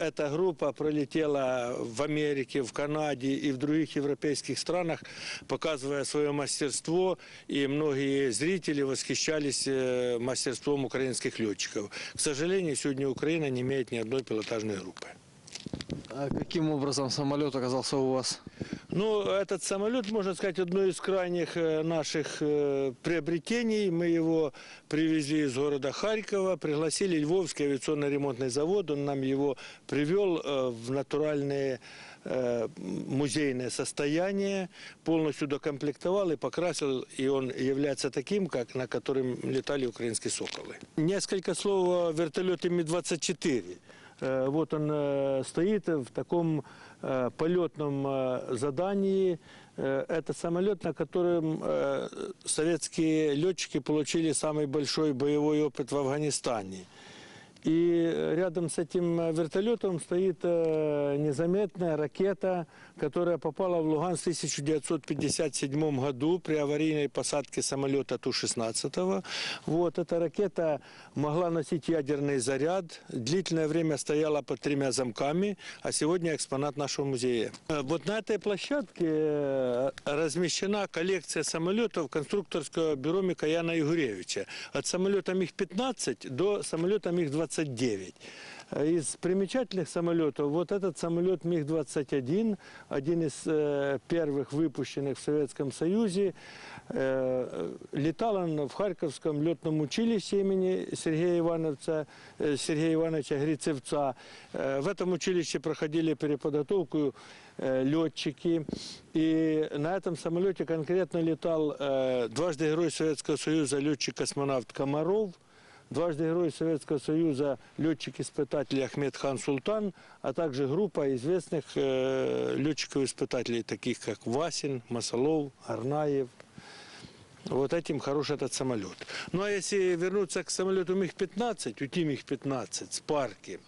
Эта группа пролетела в Америке, в Канаде и в других европейских странах, показывая свое мастерство, и многие зрители восхищались э, мастерством украинских летчиков. К сожалению, сегодня Украина не имеет ни одной пилотажной группы. А каким образом самолет оказался у вас? Ну, этот самолет, можно сказать, одно из крайних э, наших э, приобретений. Мы его привезли из города Харькова, пригласили Львовский авиационно-ремонтный завод. Он нам его привел э, в натуральное э, музейное состояние, полностью докомплектовал и покрасил, и он является таким, как на котором летали украинские «Соколы». Несколько слов о вертолете Ми-24. Э, Вот он э, стоит в таком э, полетном задании. Это самолет, на котором советские летчики получили самый большой боевой опыт в Афганистане. И э, рядом с этим э, вертолетом стоит э, незаметная ракета, которая попала в Луганск в 1957 году при аварийной посадке самолета Ту-16. Вот эта ракета могла носить ядерный заряд, длительное время стояла под тремя замками, а сегодня экспонат нашего музея. Вот на этой площадке размещена коллекция самолетов конструкторского бюро Микояна Игоревича. От самолета МиГ-15 до самолета МиГ-20. 29. Из примечательных самолетов, вот этот самолет Миг-21, один из э, первых выпущенных в Советском Союзе, э, летал он в Харьковском летном училище имени Сергея Ивановича, э, Сергея Ивановича Грицевца. Э, в этом училище проходили переподготовку э, летчики. И на этом самолете конкретно летал э, дважды Герой Советского Союза летчик-космонавт Комаров – дважды Герой Советского Союза летчик-испытатель Ахмед Хан Султан, а также группа известных э, летчиков-испытателей, таких как Васин, Масалов, Арнаев. Вот этим хорош этот самолет. Ну а если вернуться к самолету МиГ-15, УТИ МиГ-15 с парки,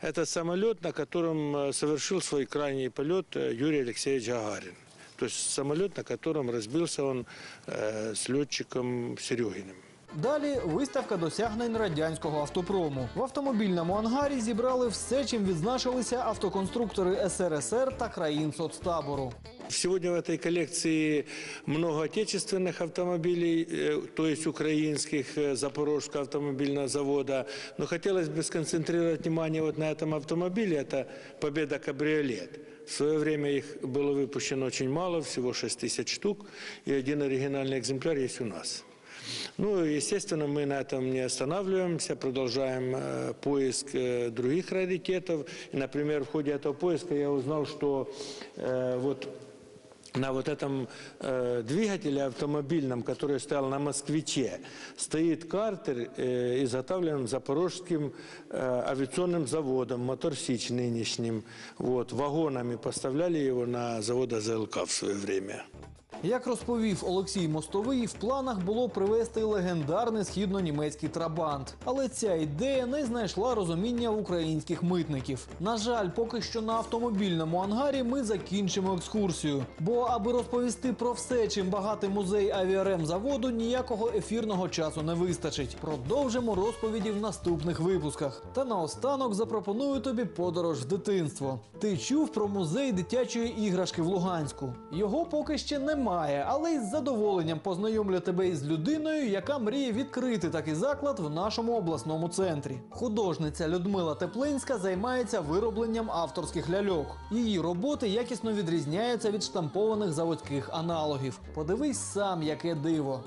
это самолет, на котором э, совершил свой крайний полет э, Юрий Алексеевич Гагарин. То есть самолет, на котором разбился он э, с летчиком Серегиным. Далі виставка досягнень радянського автопрому. В автомобільному ангарі зібрали все, чим відзначилися автоконструктори СРСР та країн соцтабору. Сегодня в этой коллекции много отечественных автомобилей, э, то есть украинских, э, Запорожского автомобильного завода. Но хотелось бы сконцентрировать внимание вот на этом автомобиле. Это «Победа Кабриолет». В свое время их было выпущено очень мало, всего 6 тысяч штук, и один оригинальный экземпляр есть у нас. Ну, естественно, мы на этом не останавливаемся, продолжаем э, поиск э, других раритетов. И, например, в ходе этого поиска я узнал, что э, вот на вот этом э, двигателе автомобильном, который стоял на «Москвиче», стоит картер, э, изготовлен Запорожским э, авиационным заводом, Моторсич нынешним. Вот, вагонами поставляли его на завод АЗЛК в свое время. Як розповів Олексій Мостовий, в планах було привезти легендарний східно-німецький трабант. Але ця ідея не знайшла розуміння в українських митників. На жаль, поки що на автомобільному ангарі ми закінчимо екскурсію. Бо аби розповісти про все, чим багатий музей авіарем заводу, ніякого ефірного часу не вистачить. Продовжимо розповіді в наступних випусках. Та наостанок запропоную тобі подорож в дитинство. Ти чув про музей дитячої іграшки в Луганську? Його поки ще немає, але із задоволенням познайомлю тебе із людиною, яка мріє відкрити такий заклад в нашому обласному центрі. Художниця Людмила Теплинська займається виробленням авторських ляльок. Її роботи якісно відрізняються від штампованих заводських аналогів. Подивись сам, яке диво.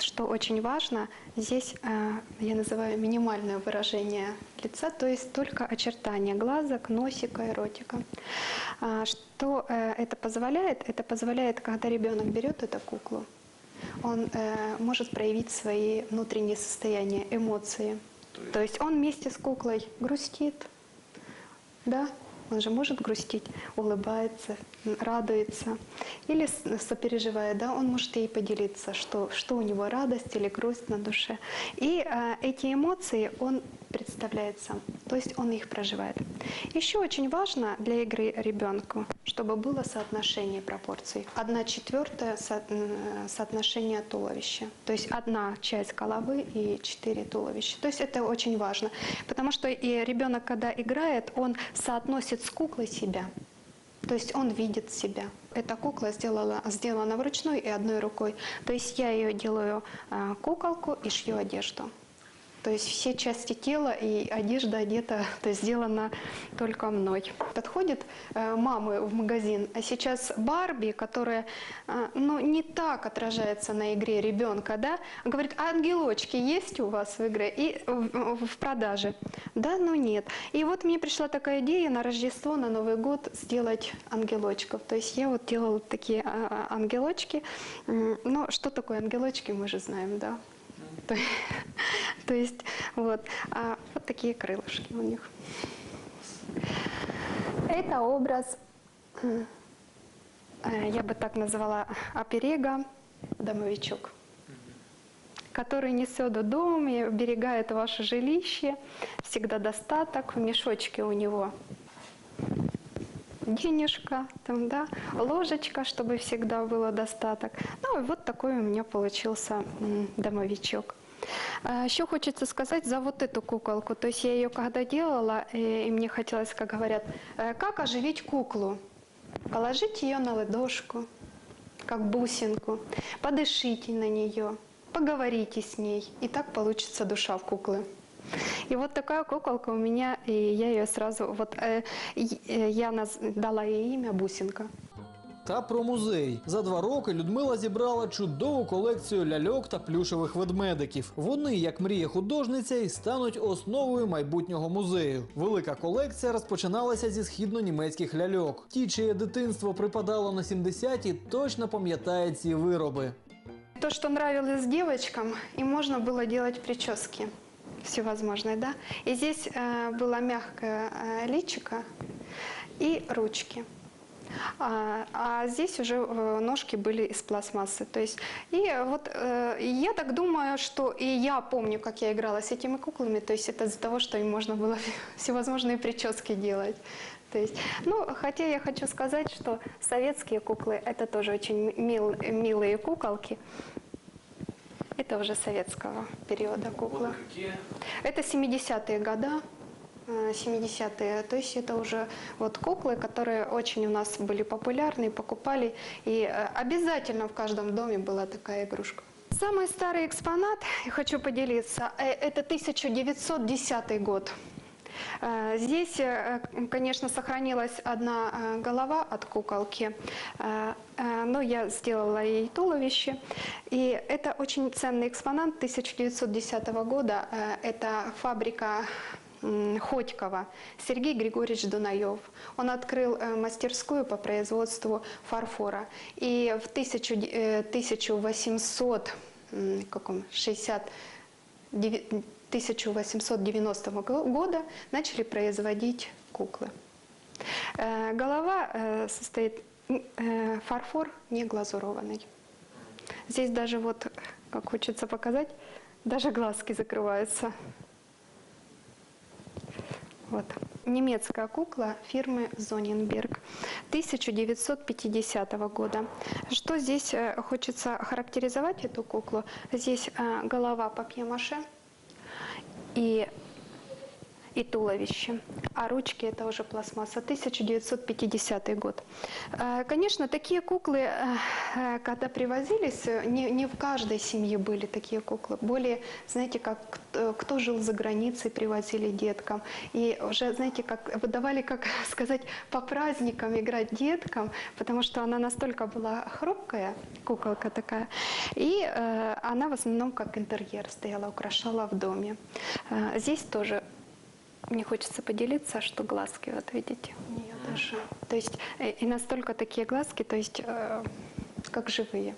Что очень важно, здесь э, я называю минимальное выражение лица, то есть только очертания глазок, носика и ротика. А, Что э, это позволяет? Это позволяет, когда ребенок берет эту куклу, он э, может проявить свои внутренние состояния, эмоции. То есть он вместе с куклой грустит, да, он же может грустить, улыбается, радуется. Или сопереживая, да, он может ей поделиться, что, что у него радость или грусть на душе. И э, эти эмоции он представляет сам. То есть он их проживает. Еще очень важно для игры ребенку, чтобы было соотношение пропорций. Одна четвертая со- соотношение туловища. То есть одна часть головы и четыре туловища. То есть это очень важно. Потому что и ребенок, когда играет, он соотносит с куклой себя. То есть он видит себя. Эта кукла сделала, сделана вручную и одной рукой. То есть я ее делаю а, куколку и шью одежду. То есть все части тела и одежда одета, то есть сделана только мной. Подходит э, мамы в магазин, а сейчас Барби, которая э, ну, не так отражается на игре ребенка, да, говорит, а ангелочки есть у вас в игре и в, в продаже? Да, но нет. И вот мне пришла такая идея на Рождество, на Новый год сделать ангелочков. То есть я вот делала такие а, а, ангелочки. Но что такое ангелочки, мы же знаем, да. То, есть вот, а вот такие крылышки у них. Это образ, э, я бы так назвала, оперега, домовичок, который несет до дома и оберегает ваше жилище, всегда достаток, в мешочке у него денежка, там, да, ложечка, чтобы всегда было достаток. Ну и вот такой у меня получился домовичок. А Еще хочется сказать за вот эту куколку. То есть я ее когда делала, э, и мне хотелось, как говорят, э, как оживить куклу? Положите ее на ладошку, как бусинку, подышите на нее, поговорите с ней, и так получится душа в куклы. И вот такая куколка у меня, и я ее сразу, вот э, э, я наз- дала ей имя Бусинка. Та про музей. За два роки Людмила зібрала чудову колекцію ляльок та плюшевих ведмедиків. Вони, як мріє художниця, і стануть основою майбутнього музею. Велика колекція розпочиналася зі східно-німецьких ляльок. Ті, чиє дитинство припадало на 70-ті, точно пам'ятають ці вироби. То, что нравилось девочкам, им можно было делать прически всевозможные, да. И здесь э, было мягкое э, личико и ручки. А, а здесь уже э, ножки были из пластмассы. То есть, и вот э, я так думаю, что и я помню, как я играла с этими куклами. То есть это из-за того, что им можно было всевозможные прически делать. То есть, ну, хотя я хочу сказать, что советские куклы это тоже очень мил- милые куколки. Это уже советского периода куклы. Это 70-е года. Э, 70-е. То есть это уже вот куклы, которые очень у нас были популярны, покупали. И э, обязательно в каждом доме была такая игрушка. Самый старый экспонат, я хочу поделиться, э, это 1910 год. Э, Здесь, э, конечно, сохранилась одна э, голова от куколки, э, э, но я сделала ей туловище. И это очень ценный экспонат 1910 года. Э, Это фабрика Ходькова, Сергей Григорьевич Дунаев. Он открыл э, мастерскую по производству фарфора. И в 1000, э, 1800, м, каком, 60, деви- 1890 го- года начали производить куклы. Э, Голова э, состоит, э, фарфор не глазурованный. Здесь даже вот, как хочется показать, даже глазки закрываются. Вот. Немецкая кукла фирмы Зоненберг 1950 года. Что здесь э, хочется характеризовать эту куклу? Здесь э, голова папье-маше и, и туловище, а ручки это уже пластмасса. 1950 год. Э, Конечно, такие куклы, э, э, когда привозились, не, не в каждой семье были такие куклы. Более, знаете, как кто- жил за границей, привозили деткам. И уже, знаете, как выдавали, как сказать, по праздникам играть деткам, потому что она настолько была хрупкая, куколка такая. И она в основном как интерьер стояла, украшала в доме. Здесь тоже мне хочется поделиться, что глазки, вот видите, у нее даже. То есть э, и настолько такие глазки, то есть э, как живые.